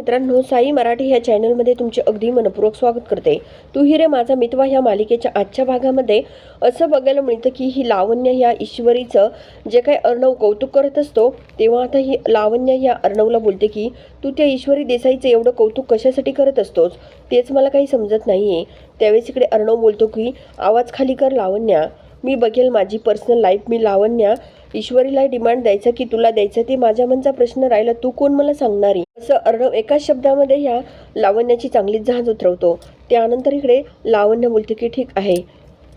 मित्रांनो साई मराठी ह्या चॅनलमध्ये तुमचे अगदी मनपूर्वक स्वागत करते. तू हिरे माझा मितवा ह्या मालिकेच्या आजच्या भागामध्ये. असं बघायला मिळतं की ही लावण्य ह्या ईश्वरीचं जे काही अर्णव कौतुक करत असतो तेव्हा आता ही लावण्य ह्या अर्णवला बोलते की तू त्या ईश्वरी देसाईचं एवढं कौतुक कशासाठी करत असतोस? तेच मला काही समजत नाही आहे त्यावेळेस इकडे अर्णव बोलतो की आवाज खाली कर लावण्या. मी बघेल माझी पर्सनल लाईफ मी लावण्या. ईश्वरीला डिमांड द्यायचं की तुला द्यायचं ते माझ्या मनचा प्रश्न राहिला तू कोण मला सांगणारी असं अर्णव एकाच शब्दामध्ये ह्या लावण्याची चांगलीच जहाज उतरवतो. त्यानंतर इकडे लावण्य बोलते की ठीक आहे.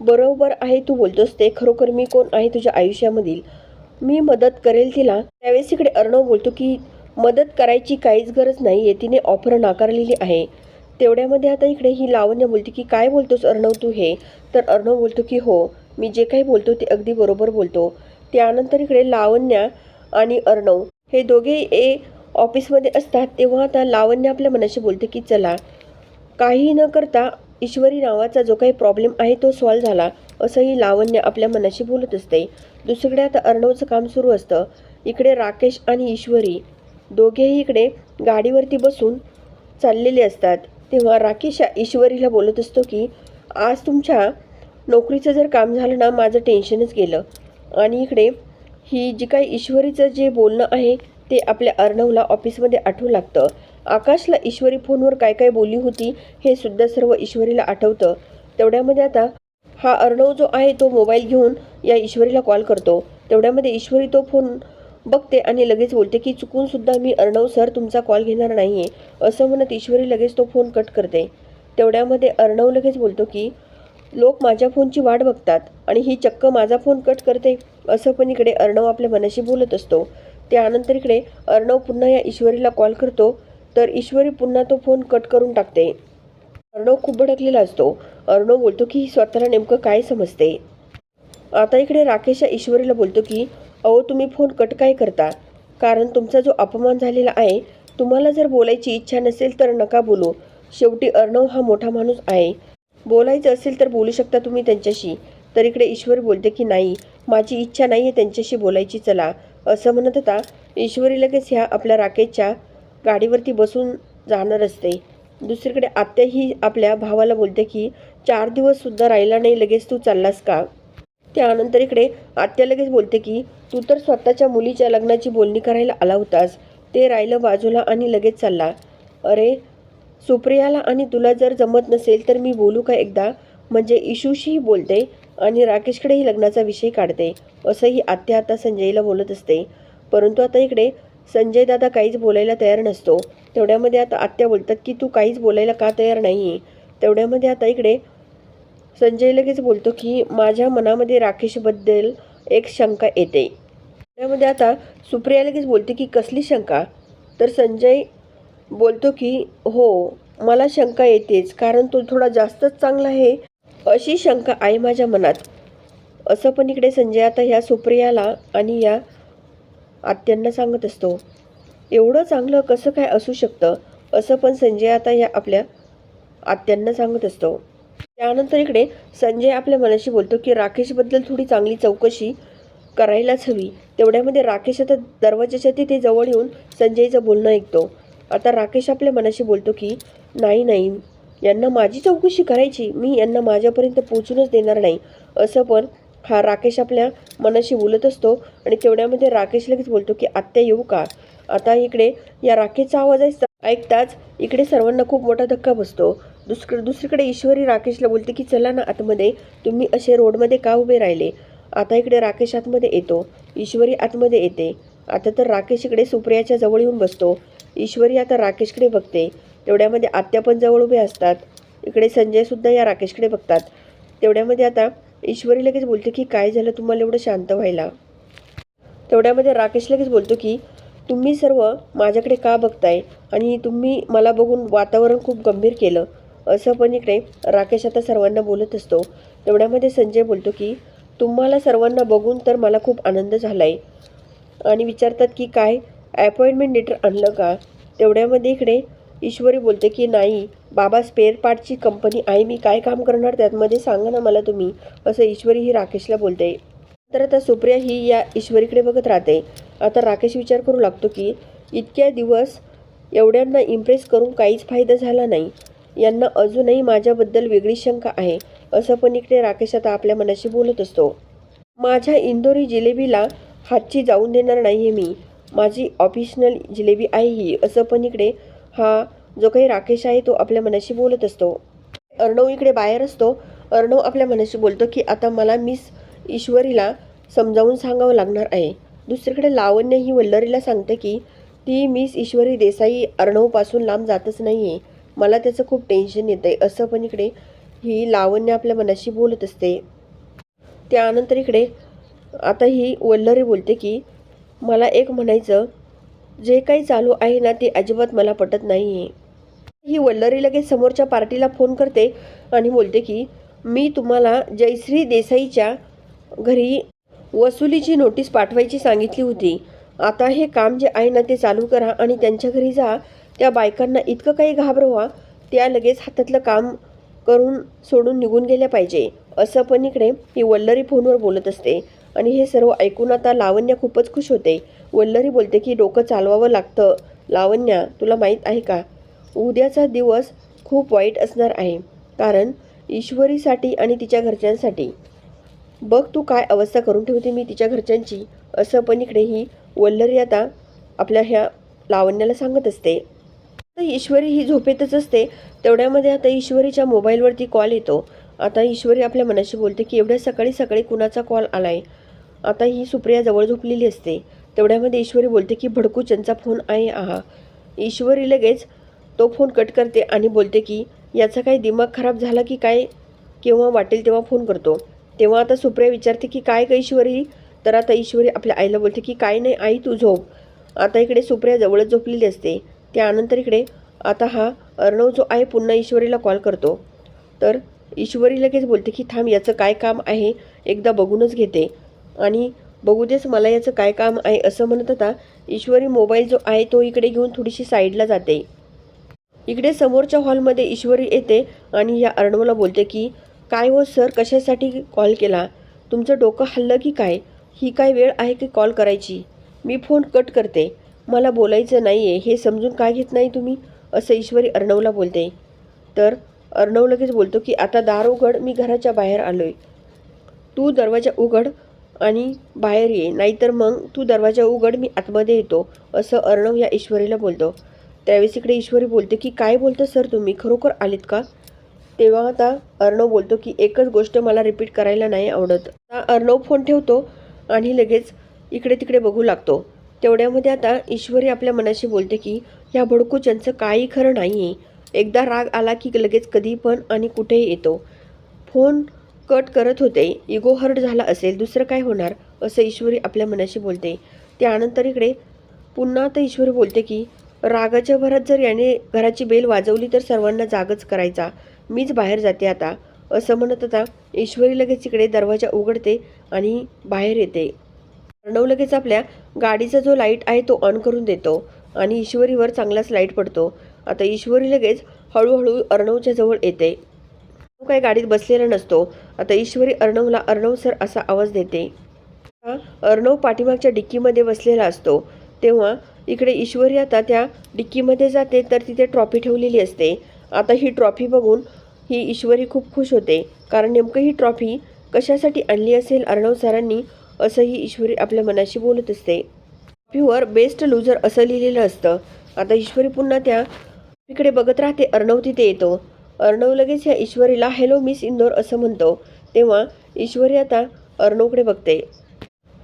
बरोबर आहे तू बोलतोस ते खरोखर मी कोण आहे तुझ्या आयुष्यामधील? मी मदत करेल तिला. त्यावेळेस इकडे अर्णव बोलतो की मदत करायची काहीच गरज नाही आहे तिने ऑफर नाकारलेली आहे. तेवढ्यामध्ये आता इकडे ही लावण्य बोलते की काय बोलतोस अर्णव तू हे? तर अर्णव बोलतो की हो. मी जे काही बोलतो ते अगदी बरोबर बोलतो. त्यानंतर इकडे लावण्या आणि अर्णव हे दोघे ए ऑफिसमध्ये असतात तेव्हा आता लावण्य आपल्या मनाशी बोलते की चला काही न करता ईश्वरी नावाचा जो काही प्रॉब्लेम आहे तो सॉल्व झाला असंही लावण्य आपल्या मनाशी बोलत असते. दुसरीकडे आता अर्णवचं काम सुरू असतं. इकडे राकेश आणि ईश्वरी दोघेही इकडे गाडीवरती बसून चाललेले असतात. तेव्हा राकेश ईश्वरीला बोलत असतो की आज तुमच्या नोकरीचं जर काम झालं ना माझं टेन्शनच गेलं. आणि इकडे ही जी काही ईश्वरीचं जे बोलणं आहे ते आपल्या अर्णवला ऑफिसमध्ये आठवू लागतं. आकाशला ईश्वरी फोनवर काय काय बोलली होती हे सुद्धा सर्व ईश्वरीला आठवतं. तेवढ्यामध्ये आता हा अर्णव जो आहे तो मोबाईल घेऊन या ईश्वरीला कॉल करतो. तेवढ्यामध्ये ईश्वरी तो फोन बघते आणि लगेच बोलते की चुकूनसुद्धा मी अर्णव सर तुमचा कॉल घेणार नाही आहे असं म्हणत ईश्वरी लगेच तो फोन कट करते. तेवढ्यामध्ये अर्णव लगेच बोलतो की लोक माझ्या फोनची वाट बघतात आणि ही चक्क माझा फोन कट करते असं पण इकडे अर्णव आपल्या मनाशी बोलत असतो. त्यानंतर इकडे अर्णव पुन्हा या ईश्वरीला कॉल करतो. तर ईश्वरी पुन्हा तो फोन कट करून टाकते. अर्णव खूप भडकलेला असतो. अर्णव बोलतो की स्वतःला नेमकं काय समजते? आता इकडे राकेश या ईश्वरीला बोलतो की अहो तुम्ही फोन कट काय करता? कारण तुमचा जो अपमान झालेला आहे तुम्हाला जर बोलायची इच्छा नसेल तर नका बोलू. शेवटी अर्णव हा मोठा माणूस आहे. बोलायचं असेल तर बोलू शकता तुम्ही त्यांच्याशी. तर इकडे ईश्वरी बोलते की नाही माझी इच्छा नाही आहे त्यांच्याशी बोलायची चला. असं म्हणत होता. ईश्वरी लगेच ह्या आपल्या राकेशच्या गाडीवरती बसून जाणार असते. दुसरीकडे आत्या ही आपल्या भावाला बोलते की चार दिवससुद्धा राहिला नाही लगेच तू चाललास का? त्यानंतर इकडे आत्या लगेच बोलते की तू तर स्वतःच्या मुलीच्या लग्नाची बोलणी करायला आला होतास. ते राहिलं बाजूला आणि लगेच चालला. अरे सुप्रियाला आणि तुला जर जमत नसेल तर मी बोलू का एकदा? म्हणजे इशूशीही बोलते आणि राकेशकडेही लग्नाचा विषय काढते असंही आत्या आता संजयला बोलत असते. परंतु आता इकडे संजय दादा काहीच बोलायला तयार नसतो. तेवढ्यामध्ये आता आत्या बोलतात की तू काहीच बोलायला का तयार नाही आहे तेवढ्यामध्ये आता इकडे संजय लगेच बोलतो की माझ्या मनामध्ये राकेशबद्दल एक शंका येते. त्यामध्ये आता सुप्रिया लगेच बोलते की कसली शंका? तर संजय बोलतो की हो मला शंका येतेच कारण तो थोडा जास्तच चांगला आहे अशी शंका आहे माझ्या मनात. असं पण इकडे संजय आता ह्या सुप्रियाला आणि या आत्यांना सांगत असतो. एवढं चांगलं कसं काय असू शकतं? असं पण संजय आता ह्या आपल्या आत्यांना सांगत असतो. त्यानंतर इकडे संजय आपल्या मनाशी बोलतो की राकेशबद्दल थोडी चांगली चौकशी करायलाच हवी. तेवढ्यामध्ये राकेश आता दरवाजाच्या तिथे जवळ येऊन संजयचं बोलणं ऐकतो. आता राकेश आपल्या मनाशी बोलतो की नाही नाही यांना माझी चौकशी करायची. मी यांना माझ्यापर्यंत पोचूनच देणार नाही. असं पण हा राकेश आपल्या मनाशी बोलत असतो आणि तेवढ्यामध्ये राकेश लगेच बोलतो की आत्या येऊ का? आता इकडे या राकेशचा आवाज ऐकता ऐकताच इकडे सर्वांना खूप मोठा धक्का बसतो. दुसक दुसरीकडे ईश्वरी राकेशला बोलते की चला ना आतमध्ये तुम्ही असे रोडमध्ये का उभे राहिले? आता इकडे राकेश आतमध्ये येतो. ईश्वरी आतमध्ये येते. आता तर राकेश इकडे सुप्रियाच्या जवळ येऊन बसतो. ईश्वरी आता राकेशकडे बघते. तेवढ्यामध्ये आत्या पण जवळ उभे असतात. इकडे संजयसुद्धा या राकेशकडे बघतात. तेवढ्यामध्ये आता ईश्वरी लगेच बोलते की काय झालं? तुम्हाला एवढं शांत व्हायला? तेवढ्यामध्ये राकेश लगेच बोलतो की तुम्ही सर्व माझ्याकडे का बघताय? आणि तुम्ही मला बघून वातावरण खूप गंभीर केलं. असं पण इकडे राकेश आता सर्वांना बोलत असतो. तेवढ्यामध्ये संजय बोलतो की तुम्हाला सर्वांना बघून तर मला खूप आनंद झाला आहे आणि विचारतात की काय? अपॉइंटमेंट लेटर आणलं का? तेवढ्यामध्ये इकडे ईश्वरी बोलते की नाही बाबा स्पेअर पार्टची कंपनी आहे मी काय काम करणार त्यातमध्ये सांगा ना मला तुम्ही. असं ईश्वरी ही राकेशला बोलते. तर आता सुप्रिया ही या ईश्वरीकडे बघत राहते. आता राकेश विचार करू लागतो की इतक्या दिवस एवढ्यांना इम्प्रेस करून काहीच फायदा झाला नाही. यांना अजूनही माझ्याबद्दल वेगळी शंका आहे असं पण इकडे राकेश आता आपल्या मनाशी बोलत असतो. माझ्या इंदोरी जिलेबीला हातची जाऊन देणार नाही आहे मी. माझी ऑफिशनल जिलेबी आहे ही असं पण इकडे हा जो काही राकेश आहे तो आपल्या मनाशी बोलत असतो. अर्णव इकडे बाहेर असतो. अर्णव आपल्या मनाशी बोलतो की आता मला मिस ईश्वरीला समजावून सांगावं लागणार आहे. दुसरीकडे लावण्य ही वल्लरीला सांगते की ती मिस ईश्वरी देसाई अर्णवपासून लांब जातच नाही आहे मला त्याचं खूप टेन्शन येतं आहे असं पण इकडे ही लावण्य आपल्या मनाशी बोलत असते. त्यानंतर इकडे आता ही वल्लरी बोलते की मला एक म्हणायचं जे काही चालू आहे ना ते अजिबात मला पटत नाही आहे ही वल्लरी लगेच समोरच्या पार्टीला फोन करते आणि बोलते की मी तुम्हाला जयश्री देसाईच्या घरी वसुलीची नोटीस पाठवायची सांगितली होती. आता हे काम जे आहे ना ते चालू करा आणि त्यांच्या घरी जा. त्या बायकांना इतकं काही घाबरवा त्या लगेच हातातलं काम करून सोडून निघून गेल्या पाहिजे. असं पण इकडे ही वल्लरी फोनवर बोलत असते. आणि हे सर्व ऐकून आता लावण्य खूपच खुश होते. वल्लरी बोलते की डोकं चालवावं लागतं. लावण्या तुला माहीत आहे का? उद्याचा दिवस खूप वाईट असणार आहे. कारण ईश्वरीसाठी आणि तिच्या घरच्यांसाठी. बघ तू काय अवस्था करून ठेवते मी तिच्या घरच्यांची. असं पण इकडे ही वल्लरी आता आपल्या ह्या लावण्याला सांगत असते. तर ईश्वरी ही झोपेतच असते. तेवढ्यामध्ये आता ईश्वरीच्या मोबाईलवरती कॉल येतो. आता ईश्वरी आपल्या मनाशी बोलते की एवढ्या सकाळी सकाळी कुणाचा कॉल आलाय? आता ही सुप्रिया जवळ झोपलेली असते. तेवढ्यामध्ये ईश्वरी बोलते की भडकूचंचा फोन आहे आहा. ईश्वरी लगेच तो फोन कट करते आणि बोलते की याचा काही दिमाग खराब झाला की काय केव्हा वाटेल तेव्हा फोन करतो. तेव्हा आता सुप्रिया विचारते की काय का ईश्वरी? तर आता ईश्वरी आपल्या आईला बोलते की काय नाही आई तू झोप. आता इकडे सुप्रिया जवळच झोपलेली असते. त्यानंतर इकडे आता हा अर्णव जो आहे पुन्हा ईश्वरीला कॉल करतो. तर ईश्वरी लगेच बोलते की थांब याचं काय काम आहे? एकदा बघूनच घेते. आणि बघू देच मला याचं काय काम आहे? असं म्हणत आता ईश्वरी मोबाईल जो आहे तो इकडे घेऊन थोडीशी साईडला जाते. इकडे समोरच्या हॉलमध्ये ईश्वरी येते आणि या अर्णवला बोलते की काय हो सर? कशासाठी कॉल केला? तुमचं डोकं हल्लं की काय? ही काय वेळ आहे की कॉल करायची? मी फोन कट करते. मला बोलायचं नाही आहे हे समजून काय घेत नाही तुम्ही? असं ईश्वरी अर्णवला बोलते. तर अर्णव लगेच बोलतो की आता दार उघड मी घराच्या बाहेर आलो आहे तू दरवाजा उघड आणि बाहेर ये नाहीतर मग तू दरवाजा उघड मी आतमध्ये येतो असं अर्णव या ईश्वरीला बोलतो. त्यावेळेस इकडे ईश्वरी बोलते की काय बोलतं सर तुम्ही? खरोखर आलेत का? तेव्हा आता अर्णव बोलतो की एकच गोष्ट मला रिपीट करायला नाही आवडत. आता अर्णव फोन ठेवतो आणि लगेच इकडे तिकडे बघू लागतो. तेवढ्यामध्ये आता ईश्वरी आपल्या मनाशी बोलते की ह्या भडकूच्यांचं काही खरं नाही आहे एकदा राग आला की लगेच कधी पण आणि कुठेही येतो. फोन कट करत होते. इगो हर्ट झाला असेल दुसरं काय होणार? असं ईश्वरी आपल्या मनाशी बोलते. त्यानंतर इकडे पुन्हा तर ईश्वरी बोलते की रागाच्या भरात जर याने घराची बेल वाजवली तर सर्वांना जागच करायचा. मीच बाहेर जाते आता. असं म्हणत आता ईश्वरी लगेच इकडे दरवाजा उघडते आणि बाहेर येते. अर्णव लगेच आपल्या गाडीचा जो लाइट आहे तो ऑन करून देतो आणि ईश्वरीवर चांगलाच लाइट पडतो. आता ईश्वरी लगेच हळूहळू अर्णवच्या जवळ येते. तो काही गाडीत बसलेला नसतो. आता ईश्वरी अर्णवला अर्णव सर असा आवाज देते. हा अर्णव पाठीमागच्या डिक्कीमध्ये बसलेला असतो. तेव्हा इकडे ईश्वरी आता त्या डिक्कीमध्ये जाते तर तिथे ट्रॉफी ठेवलेली असते. आता ही ट्रॉफी बघून ही ईश्वरी खूप खुश होते. कारण नेमकं ही ट्रॉफी कशासाठी आणली असेल अर्णव सरांनी असंही ईश्वरी आपल्या मनाशी बोलत असते. ट्रॉफीवर बेस्ट लूजर असं लिहिलेलं असतं. आता ईश्वरी पुन्हा त्या इकडे बघत राहते. अर्णव तिथे येतो. अर्णव लगेच या ईश्वरीला हॅलो मिस इंदोर असं म्हणतो. तेव्हा ईश्वरी आता अर्णवकडे बघते.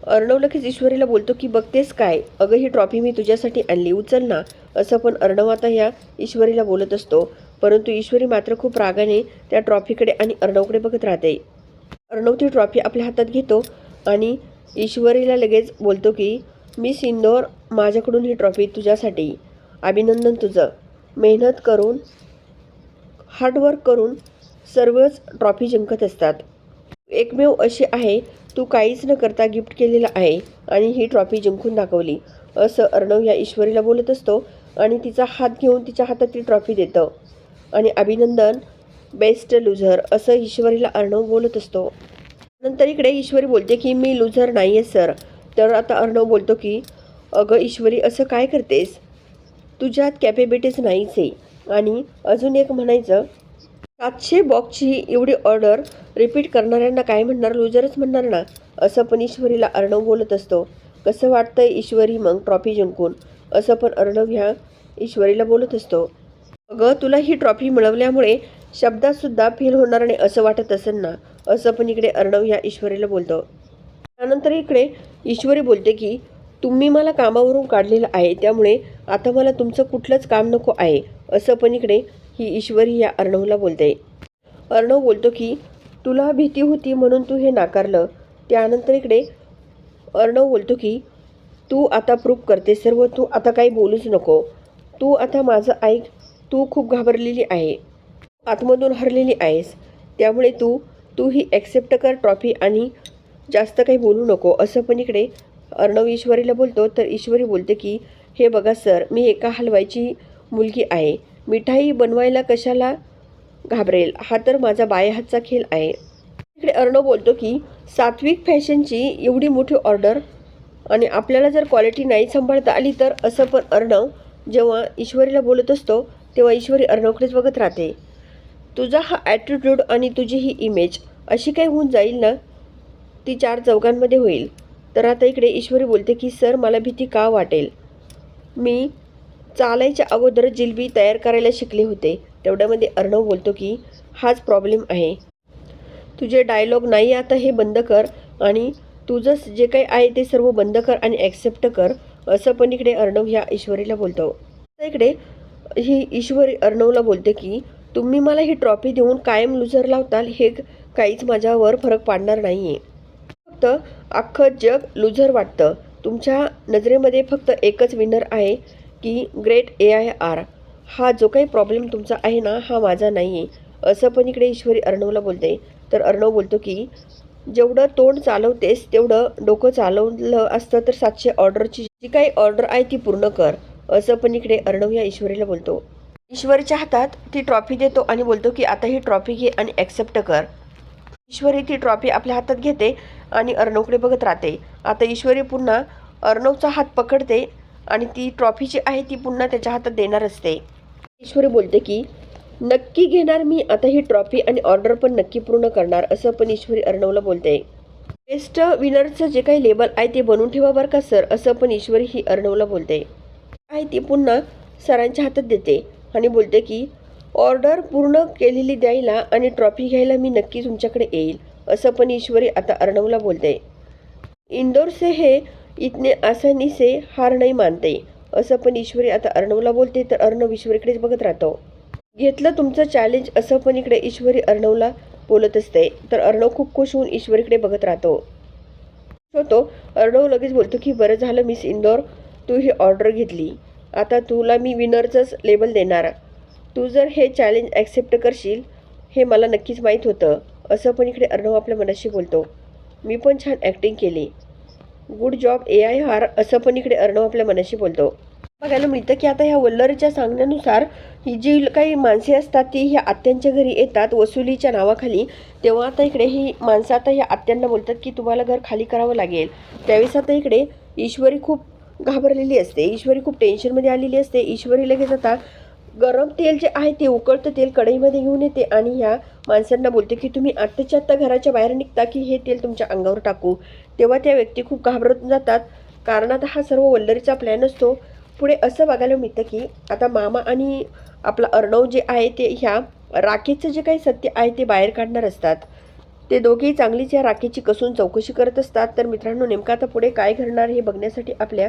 अर्णव लगेच ईश्वरीला बोलतो की बघतेस काय? अगं ही ट्रॉफी मी तुझ्यासाठी आणली. उचल ना. असं पण अर्णव आता ह्या ईश्वरीला बोलत असतो. परंतु ईश्वरी मात्र खूप रागाने त्या ट्रॉफीकडे आणि अर्णवकडे बघत राहते. अर्णव ती ट्रॉफी आपल्या हातात घेतो आणि ईश्वरीला लगेच बोलतो की मिस इंदोर माझ्याकडून ही ट्रॉफी तुझ्यासाठी. अभिनंदन तुझं. मेहनत करून हार्डवर्क करून सर्वच ट्रॉफी जिंकत असतात. एकमेव अशी आहे तू काहीच न करता गिफ्ट केलेला आहे आणि ही ट्रॉफी जिंकून दाखवली. असं अर्णव या ईश्वरीला बोलत असतो आणि तिचा हात घेऊन तिच्या हातात ती ट्रॉफी देतं. आणि अभिनंदन बेस्ट लुझर असं ईश्वरीला अर्णव बोलत असतो. नंतर इकडे ईश्वरी बोलते की मी लुझर नाही आहे सर तर आता अर्णव बोलतो की अगं ईश्वरी असं काय करतेस? तुझ्यात कॅपेबिलिटीज नाहीच आहे आणि अजून एक म्हणायचं सातशे बॉक्सची एवढी ऑर्डर रिपीट करणाऱ्यांना काय म्हणणार? लुजरच म्हणणार ना? असं पण ईश्वरीला अर्णव बोलत असतो. कसं वाटतं ईश्वरी मग ट्रॉफी जिंकून? असं पण अर्णव ह्या ईश्वरीला बोलत असतो. अगं तुला ही ट्रॉफी मिळवल्यामुळे शब्दातसुद्धा फेल होणार नाही असं वाटत असेल ना? असं पण इकडे अर्णव ह्या ईश्वरीला बोलतो. त्यानंतर इकडे ईश्वरी बोलते की तुम्ही मला कामावरून काढलेलं आहे त्यामुळे आता मला तुमचं कुठलंच काम नको आहे असं पण इकडे ही ईश्वरी या अर्णवला बोलते. अर्णव बोलतो की तुला भीती होती म्हणून तू हे नाकारलं. त्यानंतर इकडे अर्णव बोलतो की तू आता प्रूफ करते सर्व तू आता काही बोलूच नको. तू आता माझं ऐक तू खूप घाबरलेली आहे आतमधून हरलेली आहेस. त्यामुळे तू तू ही ॲक्सेप्ट कर ट्रॉफी आणि जास्त काही बोलू नको असं पण इकडे अर्णव ईश्वरीला बोलतो तर ईश्वरी बोलते की हे बघा सर मी एका हलवायची मुलगी आहे. मिठाई बनवायला कशाला घाबरेल? हा तर माझा बायहातचा खेळ आहे. इकडे अर्णव बोलतो की सात्विक फॅशनची एवढी मोठी ऑर्डर आणि आपल्याला जर क्वालिटी नाही सांभाळता आली तर असं पण अर्णव जेव्हा ईश्वरीला बोलत असतो तेव्हा ईश्वरी अर्णवकडेच बघत राहते. तुझा हा ॲटिट्यूड आणि तुझी ही इमेज अशी काही होऊन जाईल ना? ती चार चौघांमध्ये होईल. तर आता इकडे ईश्वरी बोलते की सर मला भीती का वाटेल? मी चालायच्या अगोदर जिलबी तयार करायला शिकले होते. तेवढ्यामध्ये अर्णव बोलतो की हाच प्रॉब्लेम आहे. तुझे डायलॉग नाही आता हे बंद कर आणि तुझं जे काही आहे ते सर्व बंद कर आणि ॲक्सेप्ट कर. असं पण इकडे अर्णव ह्या ईश्वरीला बोलतो. इकडे ही ईश्वरी अर्णवला बोलते की तुम्ही मला ही ट्रॉफी देऊन कायम लुजर लावताल हे काहीच माझ्यावर फरक पाडणार नाही आहे फक्त अख्खं जग लुझर वाटतं. तुमच्या नजरेमध्ये फक्त एकच विनर आहे की ग्रेट ए आय आर हा जो काही प्रॉब्लेम तुमचा आहे ना हा माझा नाही आहे असं पण इकडे ईश्वरी अर्णवला बोलते. तर अर्णव बोलतो की जेवढं तोंड चालवतेस तेवढं डोकं चालवलं असतं तर सातशे ऑर्डरची जी काही ऑर्डर आहे ती पूर्ण कर. असं पण इकडे अर्णव या ईश्वरीला बोलतो. ईश्वरीच्या हातात ती ट्रॉफी देतो आणि बोलतो की आता ही ट्रॉफी घे आणि ॲक्सेप्ट कर. ईश्वरी ती ट्रॉफी आपल्या हातात घेते आणि अर्णवकडे बघत राहते. आता ईश्वरी पुन्हा अर्णवचा हात पकडते आणि ती ट्रॉफी जी आहे ती पुन्हा त्याच्या हातात देणार असते. ईश्वरी बोलते की नक्की घेणार मी आता ही ट्रॉफी आणि ऑर्डर पण नक्की पूर्ण करणार असं पण ईश्वरी अर्णवला बोलते. बेस्ट विनरचं जे काही लेबल आहे ते बनवून ठेवा बरं का सर असं पण ईश्वरी ही अर्णवला बोलते. आहे ती पुन्हा सरांच्या हातात देते आणि बोलते की ऑर्डर पूर्ण केलेली द्यायला आणि ट्रॉफी घ्यायला मी नक्की तुमच्याकडे येईल असं पण ईश्वरी आता अर्णवला बोलते. इंदोरसे से इतने आसानी से हार नाही मानते असं पण ईश्वरी आता अर्णवला बोलते तर अर्णव ईश्वरीकडेच बघत राहतो. घेतलं तुमचं चॅलेंज असं पण इकडे ईश्वरी अर्णवला बोलत असते तर अर्णव खूप खुश होऊन ईश्वरीकडे बघत राहतो. होतो अर्णव लगेच बोलतो की बरं झालं मिस इंदोर तू ही ऑर्डर घेतली. आता तुला मी विनरचंच लेबल देणार. तू जर हे चॅलेंज ॲक्सेप्ट करशील हे मला नक्कीच माहीत होतं असं पण इकडे अर्णव आपल्या मनाशी बोलतो. मी पण छान ॲक्टिंग केली. गुड जॉब ए आय हार असं पण इकडे अर्णव आपल्या मनाशी बोलतो. बघायला मिळतं की आता ह्या वल्लरच्या सांगण्यानुसार ही जी काही माणसे असतात ती ह्या आत्यांच्या घरी येतात वसुलीच्या नावाखाली. तेव्हा आता इकडे ही माणसं आता ह्या आत्यांना बोलतात की तुम्हाला घर खाली करावं लागेल. त्यावेळेस आता इकडे ईश्वरी खूप घाबरलेली असते. ईश्वरी खूप टेन्शनमध्ये आलेली असते. ईश्वरी लगेच आता गरम तेल जे आहे ते उकळतं तेल कढईमध्ये घेऊन येते आणि ह्या माणसांना बोलते की तुम्ही आत्ताच्या आत्ता घराच्या बाहेर निघता की हे तेल तुमच्या अंगावर टाकू. तेव्हा त्या व्यक्ती खूप घाबरत जातात. कारण आता हा सर्व वल्लरीचा प्लॅन असतो. पुढे असं बघायला मिळतं की आता मामा आणि आपला अर्णव जे आहे ते ह्या राखेचं जे काही सत्य आहे ते बाहेर काढणार असतात. ते दोघेही चांगलीच या राखेची कसून चौकशी करत असतात. तर मित्रांनो नेमकं आता पुढे काय घडणार हे बघण्यासाठी आपल्या